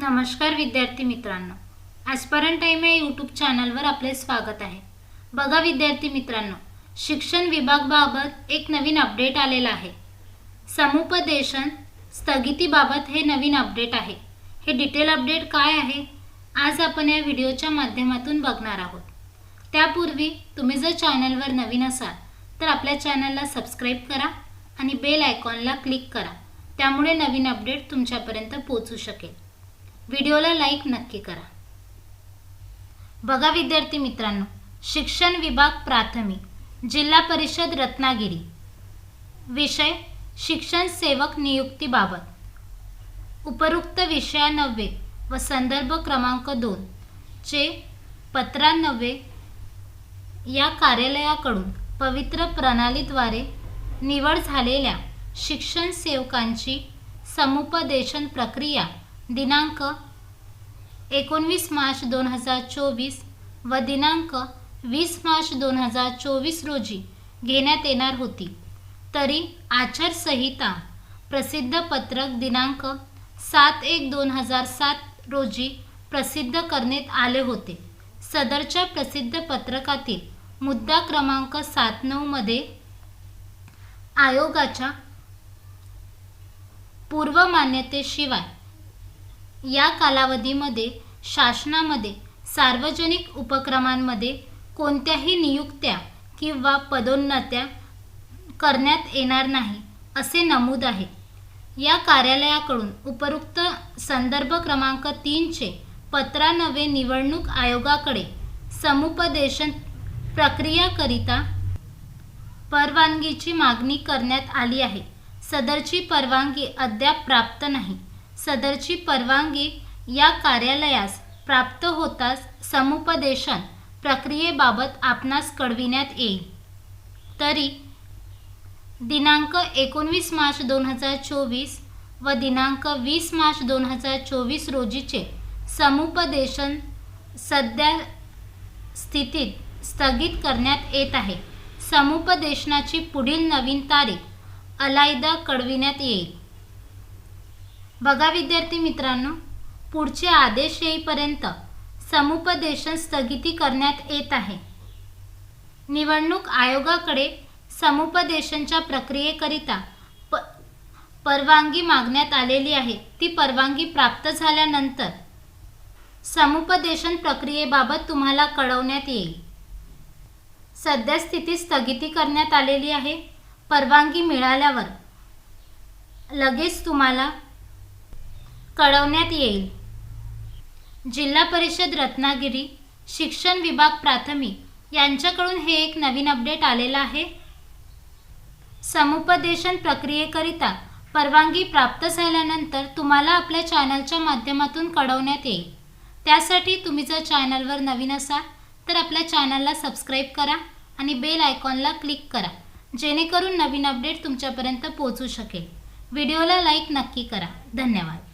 नमस्कार विद्यार्थी मित्रांनो. ॲस्परंट टाईम या यूट्यूब चॅनलवर आपले स्वागत आहे. बघा विद्यार्थी मित्रांनो शिक्षण विभागबाबत एक नवीन अपडेट आलेला आहे. समुपदेशन स्थगितीबाबत हे नवीन अपडेट आहे. हे डिटेल अपडेट काय आहे? आज आपण या व्हिडिओच्या माध्यमातून बघणार आहोत. त्यापूर्वी तुम्ही जर चॅनलवर नवीन असाल तर आपल्या चॅनलला सबस्क्राईब करा आणि बेल आयकॉनला क्लिक करा. त्यामुळे नवीन अपडेट तुमच्यापर्यंत पोहोचू शकेल. व्हिडिओला लाईक नक्की करा. बघा विद्यार्थी मित्रांनो शिक्षण विभाग प्राथमिक जिल्हा परिषद रत्नागिरी. विषय शिक्षण सेवक नियुक्तीबाबत उपरोक्त विषयानव्वे व संदर्भ क्रमांक दोन चे पत्रानव्वे या कार्यालयाकडून पवित्र प्रणालीद्वारे निवड झालेल्या शिक्षण सेवकांची समुपदेशन प्रक्रिया दिनांक एकोणवीस मार्च दोन हजार चोवीस व दिनांक वीस मार्च दोन हजार चोवीस रोजी घेण्यात येणार होती. तरी आचारसंहिता प्रसिद्ध पत्रक दिनांक सात एक दोन हजार सात रोजी प्रसिद्ध करण्यात आले होते. सदरच्या प्रसिद्ध पत्रकातील मुद्दा क्रमांक सात नऊमध्ये आयोगाच्या पूर्वमान्यतेशिवाय या कालावधीमध्ये शासनामध्ये सार्वजनिक उपक्रमांमध्ये कोणत्याही नियुक्त्या किंवा पदोन्नत्या करण्यात येणार नाही असे नमूद आहे. या कार्यालयाकडून उपरोक्त संदर्भ क्रमांक तीनचे पत्रानवे निवडणूक आयोगाकडे समुपदेशन प्रक्रियाकरिता परवानगीची मागणी करण्यात आली आहे. सदरची परवानगी अद्याप प्राप्त नाही. सदरची परवानगी या कार्यालयास प्राप्त होताच समुपदेशन प्रक्रियेबाबत आपणास कळविण्यात येईल. तरी दिनांक एकोणवीस मार्च दोन हजार चोवीस व दिनांक वीस मार्च दोन हजार चोवीस रोजीचे समुपदेशन सध्या स्थितीत स्थगित करण्यात येत आहे. समुपदेशनाची पुढील नवीन तारीख अलायदा कळविण्यात येईल. बघा विद्यार्थी मित्रांनो पुढचे आदेश येईपर्यंत समुपदेशन स्थगिती करण्यात येत आहे. निवडणूक आयोगाकडे समुपदेशनच्या प्रक्रियेकरिता प परवानगी मागण्यात आलेली आहे. ती परवानगी प्राप्त झाल्यानंतर समुपदेशन प्रक्रियेबाबत तुम्हाला कळवण्यात येईल. सद्यस्थिती स्थगिती करण्यात आलेली आहे. परवानगी मिळाल्यावर लगेच तुम्हाला कळवण्यात येईल. जिल्हा परिषद रत्नागिरी शिक्षण विभाग प्राथमिक यांच्याकडून हे एक नवीन अपडेट आलेलं आहे. समुपदेशन प्रक्रियेकरिता परवानगी प्राप्त झाल्यानंतर तुम्हाला आपल्या चॅनलच्या माध्यमातून कळवण्यात येईल. त्यासाठी तुम्ही जर चॅनलवर नवीन असाल तर आपल्या चॅनलला सबस्क्राईब करा आणि बेल आयकॉनला क्लिक करा जेणेकरून नवीन अपडेट तुमच्यापर्यंत पोहोचू शकेल. व्हिडिओला लाईक नक्की करा. धन्यवाद.